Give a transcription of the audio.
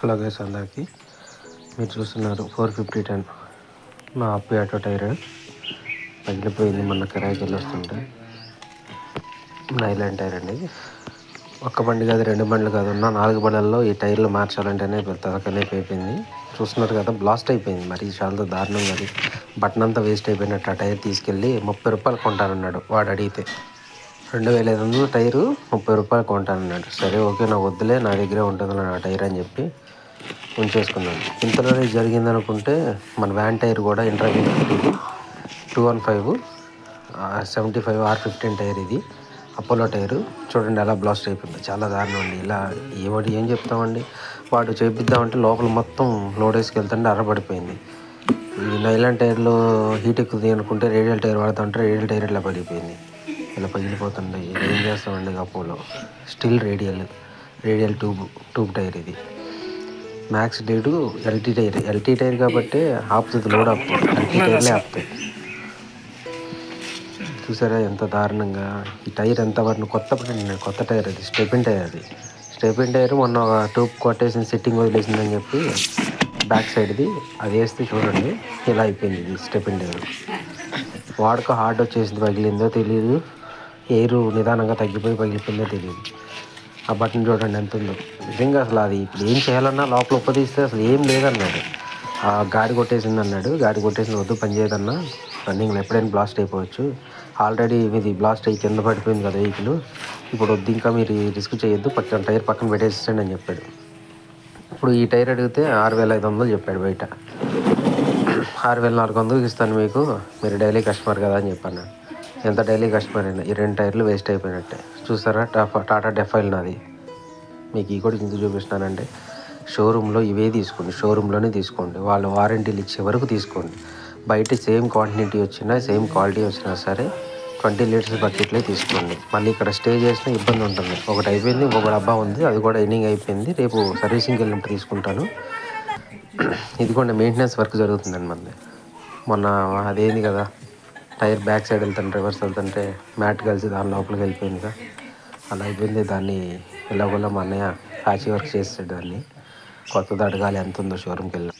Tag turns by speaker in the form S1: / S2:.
S1: Hello guys అందరికీ మీరు చూస్తున్నారు ఫోర్ ఫిఫ్టీ టెన్ మా అప్పి ఆటో టైర్ పగిలిపోయింది మొన్న కిరాయికి వెళ్ళి వస్తుంటే. నైలాండ్ టైర్ అండి ఒక్క బండి కాదు రెండు బండ్లు కాదు ఉన్న నాలుగు బండ్లలో ఈ టైర్లు మార్చాలంటేనే తలకనే అయిపోయింది. చూస్తున్నారు కదా బ్లాస్ట్ అయిపోయింది మరి చాలా దారుణం మరి బట్టనంతా అంతా వేస్ట్ అయిపోయినట్టు ఆ టైర్ తీసుకెళ్ళి ముప్పై రూపాయలు కొంటానన్నాడు వాడు అడిగితే. రెండు వేల ఐదు వందలు టైరు ముప్పై రూపాయలు కొంటానన్నాడు. సరే ఓకే నా వద్దులే నా దగ్గరే ఉంటుంది నా టైర్ అని చెప్పి ఉంచేసుకున్నాను ఇంతలోనే జరిగింది అనుకుంటే మన వ్యాన్ టైర్ కూడా interview two one five seventy five R fifteen tyre ఇది. అపోలో టైరు చూడండి ఎలా బ్లాస్ట్ అయిపోయింది. చాలా దారుణం అండి. ఇలా ఏమిటి ఏం చెప్తామండి? వాడు చేపిద్దామంటే లోపల మొత్తం లోడ్ వేసుకెళ్తుంటే అరబడిపోయింది ఈ నైలాన్ టైర్లో హీట్ ఎక్కుతుంది అనుకుంటే రేడియల్ టైర్ వాడుతుంటే రేడియల్ టైర్ ఇట్లా పడిపోయింది. ఇలా పగిలిపోతుంటాయి ఏం చేస్తామండి Apollo? Still radial radial tube tube tyre ఇది. మ్యాక్స్ డేటు ఎల్టీ టైర్ ఎల్టీ టైర్ కాబట్టి ఆపుతుంది లోడ్ ఆపుతుంది ఎల్టీ టైర్లే ఆపుతాయి. చూసారా ఎంత దారుణంగా? ఈ టైర్ ఎంత వాటిని కొత్త కొత్త టైర్ అది స్టెపిన్ టైర్ అది. స్టెపిన్ టైర్ మొన్న ఒక ట్యూబ్ కొట్టేసిన సెట్టింగ్ వదిలేసిందని చెప్పి బ్యాక్ సైడ్ది అది వేస్తే చూడండి ఇలా అయిపోయింది ఇది స్టెపిన్ టైర్. వాడుక హార్డ్ వచ్చేసింది పగిలిందో తెలియదు ఎయిర్ నిదానంగా తగ్గిపోయి పగిలిపోయిందో తెలియదు. ఆ బటన్ చూడండి ఎంత ఉందో. నిజంగా అసలు అది ఇప్పుడు ఏం చేయాలన్నా లోపల ఉప్పదీస్తే అసలు ఏం లేదన్నాడు. ఆ గాడి కొట్టేసింది అన్నాడు. గాడి కొట్టేసింది వద్దు పని చేయదన్నా. రన్నింగ్లో ఎప్పుడైనా బ్లాస్ట్ అయిపోవచ్చు. ఆల్రెడీ ఇది బ్లాస్ట్ అయ్యి కింద పడిపోయింది కదా వెహికల్ ఇప్పుడు వద్దు ఇంకా మీరు రిస్క్ చేయొద్దు. పక్కన టైర్ పక్కన పెట్టేసేయండి అని చెప్పాడు. ఇప్పుడు ఈ టైర్ అడిగితే ఆరు వేల ఐదు వందలు చెప్పాడు బయట. ఆరు వేల నాలుగు వందలు ఇస్తాను మీకు. మీరు డైలీ కస్టమర్ కదా అని చెప్పాను ఎంత డైలీ కస్టమర్ అయినా ఈ రెండు టైర్లు వేస్ట్ అయిపోయినట్టే. చూసారా? టాటా టాటా డెఫైల్ నాది. మీకు ఈ కూడా ఎందుకు చూపిస్తున్నానంటే షోరూంలో ఇవే తీసుకోండి. షోరూంలోనే తీసుకోండి. వాళ్ళు వారంటీలు ఇచ్చే వరకు తీసుకోండి. బయట సేమ్ క్వాంటిటీ వచ్చినా సేమ్ క్వాలిటీ వచ్చినా సరే ట్వంటీ లీటర్స్ బకెట్లే తీసుకోండి. మళ్ళీ ఇక్కడ స్టే చేసిన ఇబ్బంది ఉంటుంది. ఒకటి అయిపోయింది ఇంకొక డబ్బా ఉంది. అది కూడా ఎన్నింగ్ అయిపోయింది. రేపు సర్వీసింగ్కి వెళ్ళినప్పుడు తీసుకుంటాను. ఇదిగోండి మెయింటెనెన్స్ వర్క్ జరుగుతుందండి మంది మొన్న అదేంది కదా? టైర్ బ్యాక్ సైడ్ వెళ్తుంటే రివర్స్ వెళ్తుంటే మ్యాట్ కలిసి దాని లోపలికి వెళ్ళిపోయిందిగా. అలా అయిపోయింది దాన్ని ఎలాగోలా మా అన్నయ్య ప్యాచ్ వర్క్ చేస్తాడు దాన్ని. కొత్తది అడగాలి ఎంత ఉందో షోరూమ్కి వెళ్ళి